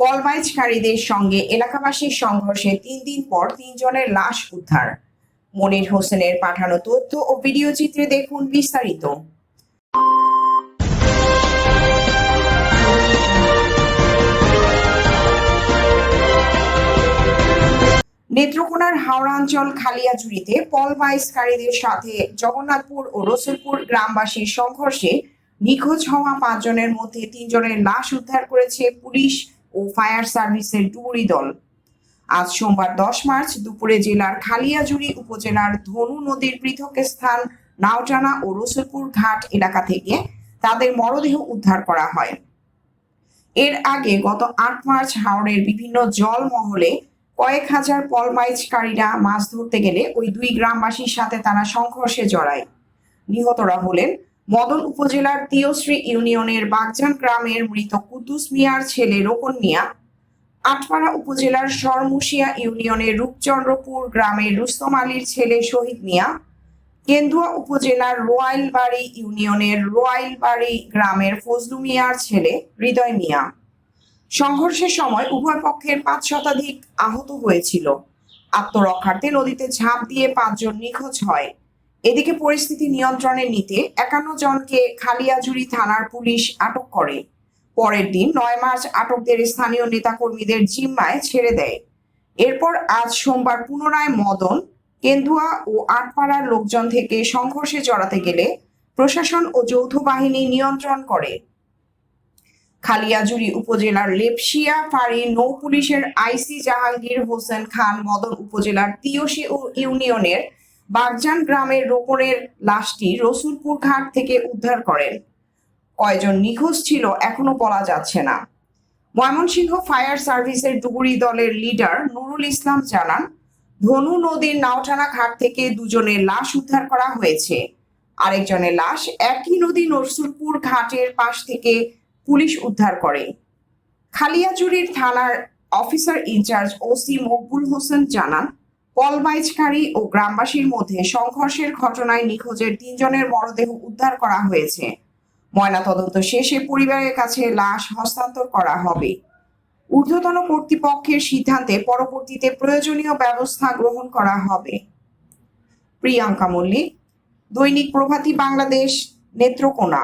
পলবাইজকারীদের সঙ্গে এলাকাবাসীর সংঘর্ষে তিন দিন পর তিনজনের লাশ উদ্ধার। মনির হোসেনের পাঠানো তথ্য ও ভিডিও চিত্রে দেখুন বিস্তারিত। নেত্রকোনার হাওড়াঞ্চল খালিয়াজুড়িতে পলবাইজকারীদের সাথে জগন্নাথপুর ও রসুলপুর গ্রামবাসীর সংঘর্ষে নিখোঁজ হওয়া পাঁচজনের মধ্যে তিনজনের লাশ উদ্ধার করেছে পুলিশ ও ফায়ার সার্ভিসের ডুবুরি দল। আজ সোমবার দশ মার্চ দুপুরে জেলার খালিয়াজুড়ি উপজেলার ধনু নদীর পৃথক স্থান নাওটানা ও রসুলপুর ঘাট এলাকা থেকে তাদের মরদেহ উদ্ধার করা হয়। এর আগে গত আট মার্চ হাওড়ের বিভিন্ন জল মহলে কয়েক হাজার পলমাইজকারীরা মাছ ধরতে গেলে ওই দুই গ্রামবাসীর সাথে তারা সংঘর্ষে জড়ায়। নিহতরা হলেন মদন উপজেলার তিয়শ্রী ইউনিয়নের বাগজান গ্রামের মৃত কুদ্দুস মিয়ার ছেলে রোকন মিয়া, আটপাড়া উপজেলার সরমুশিয়া ইউনিয়নের রূপচন্দ্রপুর গ্রামের রুস্তম আলীর ছেলে শহীদ মিয়া কেন্দুয়া উপজেলার রোয়াইলবাড়ি ইউনিয়নের রোয়াইলবাড়ি গ্রামের ফজলু মিয়ার ছেলে হৃদয় মিয়া। সংঘর্ষের সময় উভয় পক্ষের পাঁচ শতাধিক আহত হয়েছিল। আত্মরক্ষার্থে নদীতে ঝাঁপ দিয়ে পাঁচজন নিখোঁজ হয়। এদিকে পরিস্থিতি নিয়ন্ত্রণে নিতে একান্ন জনকে খালিয়াজুড়ি থানার পুলিশ আটক করে। পরের দিন নয় মার্চ আটকদের স্থানীয় নেতাকর্মীদের জিম্মায় ছেড়ে দেয়। এরপর আজ সোমবার পুনরায় মদন, কেন্দুয়া ও আটপাড়ার লোকজন থেকে সংঘর্ষে জড়াতে গেলে প্রশাসন ও যৌথ বাহিনী নিয়ন্ত্রণ করে। খালিয়াজুড়ি উপজেলার লেপসিয়া, ফাঁড়ি, নৌ পুলিশের আইসি জাহাঙ্গীর হোসেন খান মদন উপজেলার তিয়সি ইউনিয়নের বাগজান গ্রামের রোপণের লাশটি রসুলপুর ঘাট থেকে উদ্ধার করেন। কয়জন নিখোঁজ ছিল এখনও বলা যাচ্ছে না। ময়মনসিংহ ফায়ার সার্ভিসের ডুবুরি দলের লিডার নুরুল ইসলাম জানান, ধনু নদীর নাওটানা ঘাট থেকে দুজনের লাশ উদ্ধার করা হয়েছে। আরেকজনের লাশ একই নদী নরসুলপুর ঘাটের পাশ থেকে পুলিশ উদ্ধার করে। খালিয়াজুড়ির থানার officer in charge OC Maqbool Hossain জানান পলবাইজকারী ও গ্রামবাসীর মধ্যে সংঘর্ষের ঘটনায় নিখোঁজের তিনজনের মরদেহ উদ্ধার করা হয়েছে। ময়নাতদন্ত শেষে পরিবারের কাছে লাশ হস্তান্তর করা হবে। ঊর্ধ্বতন কর্তৃপক্ষের সিদ্ধান্তে পরবর্তীতে প্রয়োজনীয় ব্যবস্থা গ্রহণ করা হবে। প্রিয়াঙ্কা মল্লিক, দৈনিক প্রভাতী বাংলাদেশ, নেত্রকোনা।